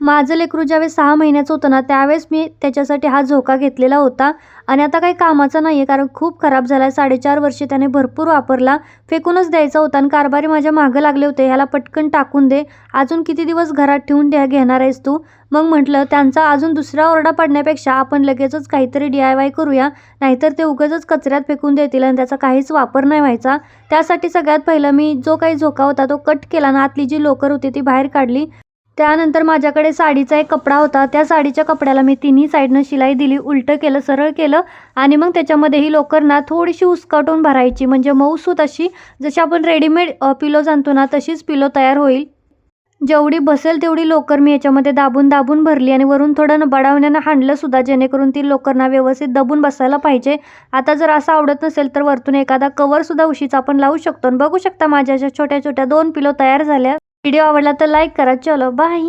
माझं लेकरू ज्यावेळेस सहा महिन्याचं होतं ना त्यावेळेस मी त्याच्यासाठी हा झोका घेतलेला होता. आणि आता काही कामाचा नाही आहे कारण खूप खराब झाला आहे साडेचार वर्षे त्याने भरपूर वापरला. फेकूनच द्यायचा होता आणि कारभारी माझ्या मागं लागले होते. ह्याला पटकन टाकून दे. अजून किती दिवस घरात ठेवून द्या घेणार आहेस तू? मग म्हटलं त्यांचा अजून दुसरा ओरडा पडण्यापेक्षा आपण लगेचच काहीतरी डी आय वाय करूया. नाहीतर ते उगाचच कचऱ्यात फेकून देतील आणि त्याचा काहीच वापर नाही व्हायचा. त्यासाठी सगळ्यात पहिलं मी जो काही झोका होता तो कट केला ना आतली जी लोकर होती ती बाहेर काढली. त्यानंतर माझ्याकडे साडीचा एक कपडा होता. त्या साडीच्या कपड्याला मी तिन्ही साईडनं शिलाई दिली उलटं केलं सरळ केलं आणि मग त्याच्यामध्ये ही लोकर ना थोडीशी उसकाटून भरायची. म्हणजे मऊसूत अशी जशी आपण रेडीमेड पिलोज आणतो ना तशीच पिलो तयार होईल. जेवढी बसेल तेवढी लोकर मी याच्यामध्ये दाबून दाबून भरली आणि वरून थोडं बडावण्यानं हाणलं सुद्धा जेणेकरून ती लोकरना व्यवस्थित दबून बसायला पाहिजे. आता जर असं आवडत नसेल तर वरतून एखादा कवरसुद्धा उशीचा आपण लावू शकतो. आणि बघू शकता माझ्या अशा छोट्या छोट्या दोन पिलो तयार झाल्या. व्हिडिओ आवडला तर लाईक करा. चलो बाय.